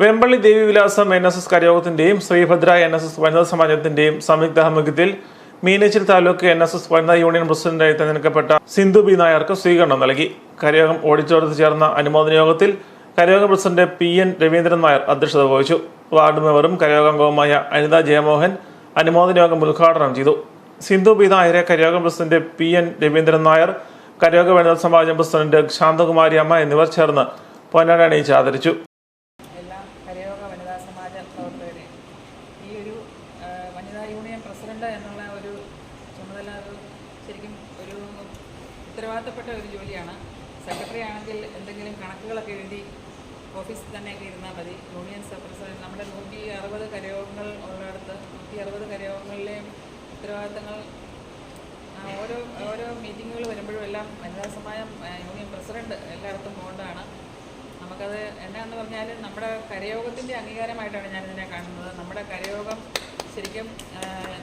Vempally Devivilasam N S S കരയോഗത്തിന്റെയും Sreebhadra N S S വനിതാ സമാജത്തിന്റെയും സംയുക്ത ആഭിമുഖ്യത്തിൽ Meenachil taluk N S S വനിതാ യൂണിയൻ പ്രസിഡന്റായി തെരഞ്ഞെടുക്കപ്പെട്ട സിന്ധു ബി നായർക്ക് സ്വീകരണം നൽകി. കരയോഗം ഓഡിറ്റോറിയത്തിൽ ചേർന്ന അനുമോദന യോഗത്തിൽ കരയോഗ president P. N. Raveendran Nair അധ്യക്ഷത വഹിച്ചു. വാർഡ് മെമ്പറും കരയോഗാംഗവുമായ അനിത ജയമോഹൻ അനുമോദന യോഗം ഉദ്ഘാടനം ചെയ്തു. സിന്ധു ബി നായരെ കരയോഗ president P. N. Raveendran Nair കരയോഗ വനിതാ സമാജം പ്രസിഡന്റ് ശാന്തകുമാരി അമ്മ എന്നിവർ ചേർന്ന് പൊന്നാട അണിയിച്ച് ആദരിച്ചു. കരയോഗ വനിതാ സമാജ പ്രവർത്തകരെ. ഈ ഒരു വനിതാ യൂണിയൻ പ്രസിഡന്റ് എന്നുള്ള ഒരു ചുമതല ഒരു ശരിക്കും ഒരു ഉത്തരവാദിത്തപ്പെട്ട ഒരു ജോലിയാണ്. സെക്രട്ടറി ആണെങ്കിൽ എന്തെങ്കിലും കണക്കുകളൊക്കെ എഴുതി ഓഫീസിൽ തന്നെയൊക്കെ ഇരുന്നാൽ മതി. യൂണിയൻ പ്രസിഡന്റ് നമ്മുടെ നൂറ്റി അറുപത് കരയോഗങ്ങൾ ഉള്ളിടത്ത് നൂറ്റി അറുപത് കരയോഗങ്ങളിലെയും ഉത്തരവാദിത്തങ്ങൾ ഓരോ ഓരോ മീറ്റിങ്ങുകൾ വരുമ്പോഴും എല്ലാം വനിതാ സമാജം യൂണിയൻ പ്രസിഡന്റ് എല്ലായിടത്തും നമുക്കത് എന്നാന്ന് പറഞ്ഞാൽ നമ്മുടെ കരയോഗത്തിന്റെ അംഗീകാരമായിട്ടാണ് ഞാനിതിനെ കാണുന്നത്. നമ്മുടെ കരയോഗം ശരിക്കും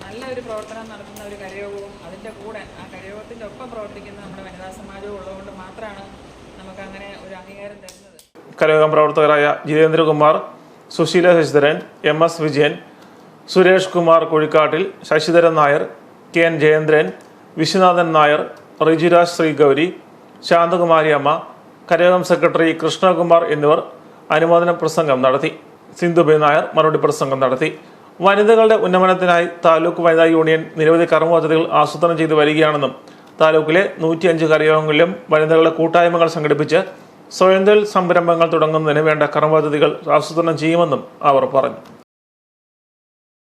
നല്ല ഒരു പ്രവർത്തനം നടത്തുന്ന ഒരു കരയോഗവും അതിന്റെ കൂടെ ആ കരയോഗത്തിന്റെ ഒപ്പം പ്രവർത്തിക്കുന്ന നമ്മുടെ വനിതാ സമാജവും ഉള്ളതുകൊണ്ട് മാത്രമാണ് നമുക്കങ്ങനെ ഒരു അംഗീകാരം തരുന്നത്. കരയോഗം പ്രവർത്തകരായ Jithendrakumar Susheela Sasidharan M S Vijayan Suresh Kumar Kuzhikkattil Sasidharan Nair K N Jayendran Viswanathan Nair Rijuraj Sreegowri Santhakumari Amma കരയോഗം secretary Krishnakumar എന്നിവർ അനുമോദന പ്രസംഗം നടത്തി. സിന്ധുബൈ നായർ മറുപടി പ്രസംഗം നടത്തി. വനിതകളുടെ ഉന്നമനത്തിനായി താലൂക്ക് വനിതാ യൂണിയൻ നിരവധി കർമ്മ പദ്ധതികൾ ആസൂത്രണം ചെയ്തു വരികയാണെന്നും താലൂക്കിലെ നൂറ്റിയഞ്ച് കരയോഗങ്ങളിലും വനിതകളുടെ കൂട്ടായ്മകൾ സംഘടിപ്പിച്ച് സ്വയം തൊഴിൽ സംരംഭങ്ങൾ തുടങ്ങുന്നതിന് വേണ്ട കർമ്മ പദ്ധതികൾ ആസൂത്രണം ചെയ്യുമെന്നും അവർ പറഞ്ഞു.